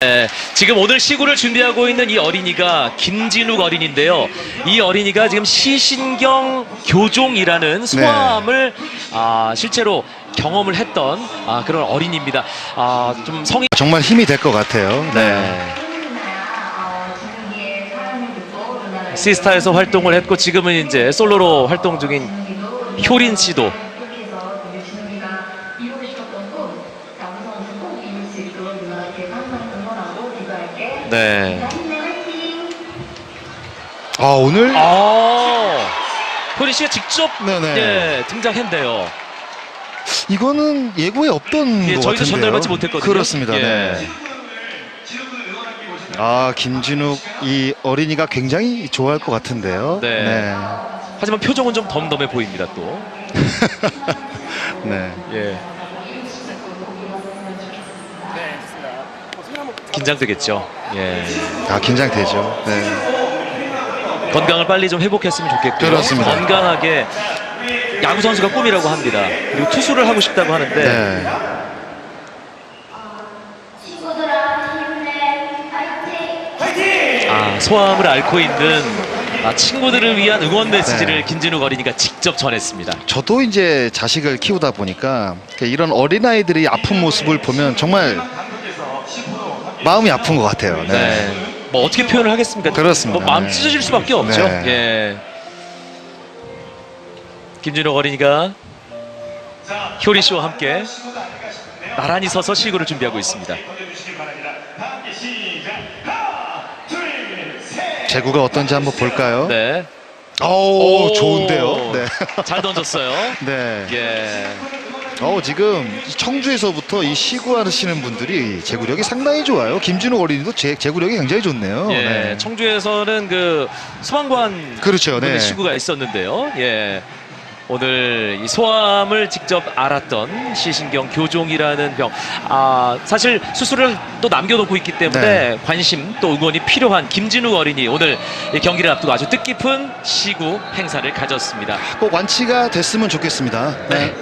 네, 지금 오늘 시구를 준비하고 있는 이 어린이가 김진욱 어린인데요. 이 어린이가 지금 시신경 교종이라는 소아암을 아, 실제로 경험을 했던 아, 그런 어린이입니다. 아, 좀 성이 정말 힘이 될 것 같아요. 네. 시스타에서 활동을 했고 지금은 이제 솔로로 활동 중인 효린 씨도 네. 아 오늘 아, 효린 씨가 직접 네네. 예, 등장했네요. 이거는 예고에 없던 예, 것 저희도 같은데요. 전달받지 못했거든요. 그렇습니다. 예. 네. 아 김진욱 이 어린이가 굉장히 좋아할 것 같은데요. 네. 하지만 표정은 좀 덤덤해 보입니다 또. 네. 예. 긴장되겠죠. 예. 아 긴장되죠. 네. 건강을 빨리 좀 회복했으면 좋겠고요. 그렇습니다. 건강하게 야구 선수가 꿈이라고 합니다. 그리고 투수를 하고 싶다고 하는데 네. 아, 소아암을 앓고 있는 아, 친구들을 위한 응원 메시지를 네. 김진욱 어린이가 직접 전했습니다. 저도 이제 자식을 키우다 보니까 이런 어린 아이들이 아픈 모습을 보면 정말 마음이 아픈 것 같아요. 네. 네. 뭐 어떻게 표현을 하겠습니까? 그렇습니다. 뭐 마음 네. 찢어질 수밖에 없죠. 네. 예. 김진욱 어린이가 효리 씨와 함께 나란히 서서 시구를 준비하고 있습니다. 제구가 어떤지 한번 볼까요? 네. 오, 오. 좋은데요. 네. 잘 던졌어요. 네. 예. 어 지금 청주에서부터 이 시구 하시는 분들이 제구력이 상당히 좋아요. 김진욱 어린이도 제, 제구력이 굉장히 좋네요. 예. 네. 청주에서는 그 소방관 그렇죠. 네. 시구가 있었는데요. 예. 오늘 이 소암을 직접 알았던 시신경 교종이라는 병. 아, 사실 수술을 또 남겨놓고 있기 때문에 네. 관심 또 응원이 필요한 김진욱 어린이 오늘 이 경기를 앞두고 아주 뜻깊은 시구 행사를 가졌습니다. 꼭 완치가 됐으면 좋겠습니다. 네.